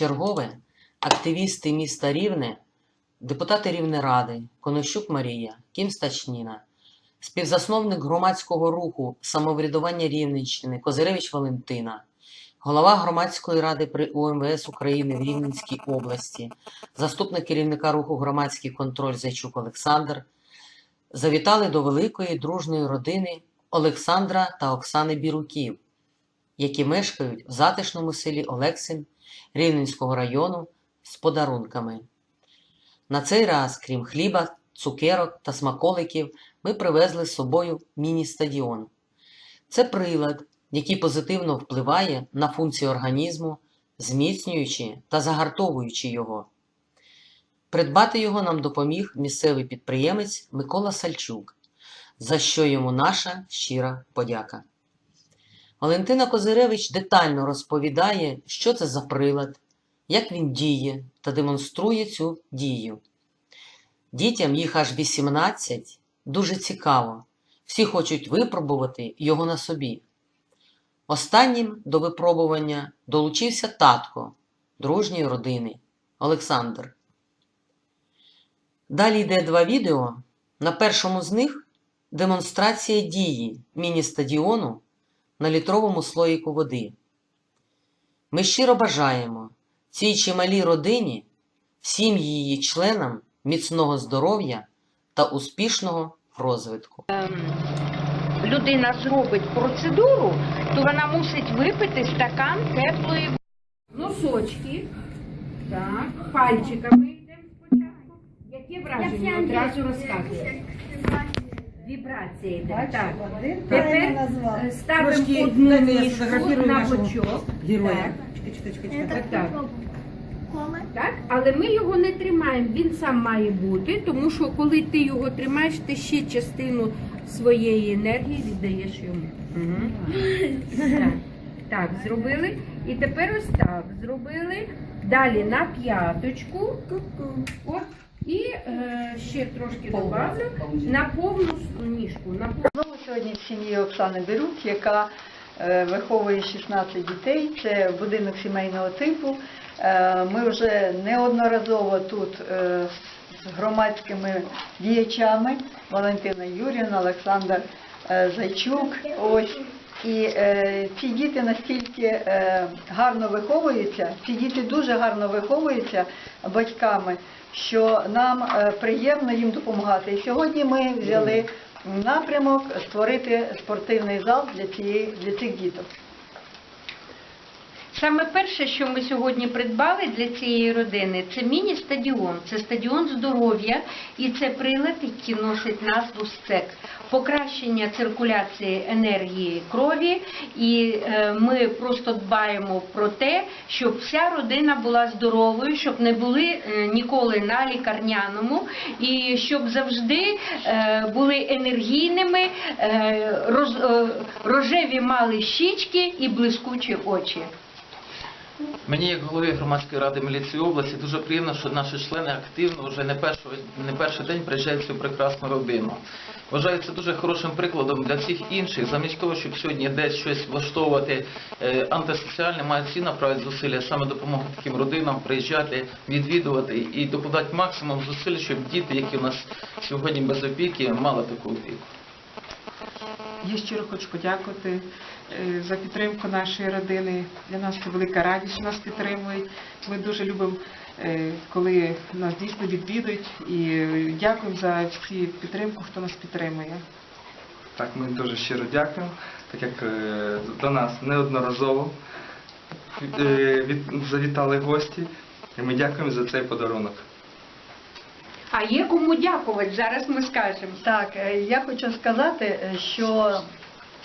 Вчергове активісти міста Рівне, депутати Рівнеради, Конощук Марія, Кім Стачніна, співзасновник громадського руху самоврядування Рівненщини Козиревич Валентина, голова громадської ради при УМВС України в Рівненській області, заступник керівника руху громадський контроль Зайчук Олександр, завітали до великої дружної родини Олександра та Оксани Біруків, які мешкають в затишному селі Олексин Рівненського району з подарунками. На цей раз, крім хліба, цукерок та смаколиків, ми привезли з собою міні-стадіон. Це прилад, який позитивно впливає на функції організму, зміцнюючи та загартовуючи його. Придбати його нам допоміг місцевий підприємець Микола Сальчук, за що йому наша щира подяка. Валентина Козиревич детально розповідає, що це за прилад, як він діє та демонструє цю дію. Дітям їх аж 18, дуже цікаво. Всі хочуть випробувати його на собі. Останнім до випробування долучився татко дружньої родини Олександр. Далі йде два відео. На першому з них демонстрація дії міні-стадіону на літровому слоїку води. Ми щиро бажаємо цій чималій родині, всім її членам міцного здоров'я та успішного розвитку. людина зробить процедуру, то вона мусить випити стакан теплої води. Носочки, так, пальчиками йдемо спочатку. Яке враження одразу розказує? Вібрація йде. Так. Тепер ставимо Трошки, одну сфотографірую на бочок. Героя. Так. Чекай, чекай, чекай, чекай. Так, так. Так, але ми його не тримаємо, він сам має бути, тому що коли ти його тримаєш, ти ще частину своєї енергії віддаєш йому. Так, так, зробили. І тепер ось так зробили. Далі на п'яточку. От. І е, ще трошки добавлю на повну ніжку. На повну. Знову сьогодні в сім'ї Оксани Берук, яка е, виховує 16 дітей. Це будинок сімейного типу. Е, Ми вже неодноразово тут е, з громадськими діячами Валентина Юрівна, Олександр е, Зайчук. Ось. І е, ці діти настільки е, гарно виховуються, ці діти дуже гарно виховуються батьками, що нам е, приємно їм допомагати. І сьогодні ми взяли напрямок створити спортивний зал для цієї для цих діток. Саме перше, що ми сьогодні придбали для цієї родини, це міні-стадіон. Це стадіон здоров'я і це прилад, який носить назву СЦЕК. Покращення циркуляції енергії крові. І е, ми просто дбаємо про те, щоб вся родина була здоровою, щоб не були е, ніколи на лікарняному, і щоб завжди е, були енергійними, рожеві мали щічки і блискучі очі. Мені, як голові громадської ради міліції області, дуже приємно, що наші члени активно вже не перший, не перший день приїжджають цю прекрасну родину. Вважаю це дуже хорошим прикладом для всіх інших. Замість того, щоб сьогодні десь щось влаштовувати е, антисоціальне, мають всі направити зусилля саме допомогти таким родинам, приїжджати, відвідувати і докладати максимум зусиль, щоб діти, які у нас сьогодні без опіки, мали таку опіку. Я щиро хочу подякувати е, за підтримку нашої родини. Для нас це велика радість, що нас підтримують. Ми дуже любимо, е, коли нас дійсно відвідують. І е, дякуємо за всі підтримку, хто нас підтримує. Так, ми дуже щиро дякуємо, так як до нас неодноразово завітали гості, і ми дякуємо за цей подарунок. А є кому дякувати, зараз ми скажемо. Так, е, я хочу сказати, е, що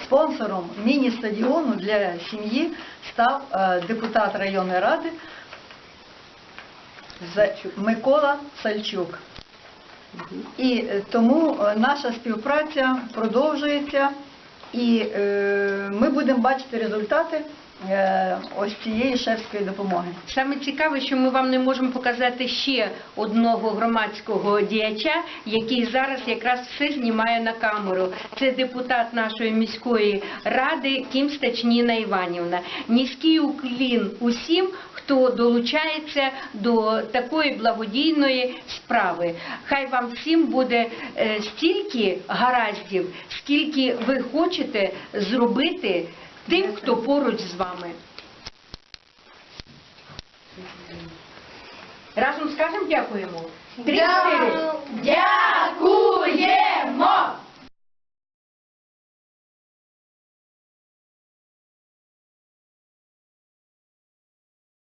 спонсором міні-стадіону для сім'ї став е, депутат районної ради Микола Сальчук. І тому наша співпраця продовжується, і ми будемо бачити результати ось цієї шефської допомоги. Саме цікаве, що ми вам не можемо показати ще одного громадського діяча, який зараз якраз все знімає на камеру. Це депутат нашої міської ради Кім Стачніна Іванівна. Низький уклін усім, хто долучається до такої благодійної справи. Хай вам всім буде е, стільки гараздів, скільки ви хочете зробити тим, хто поруч з вами. Разом скажемо дякуємо. Три-чотири. Дякую.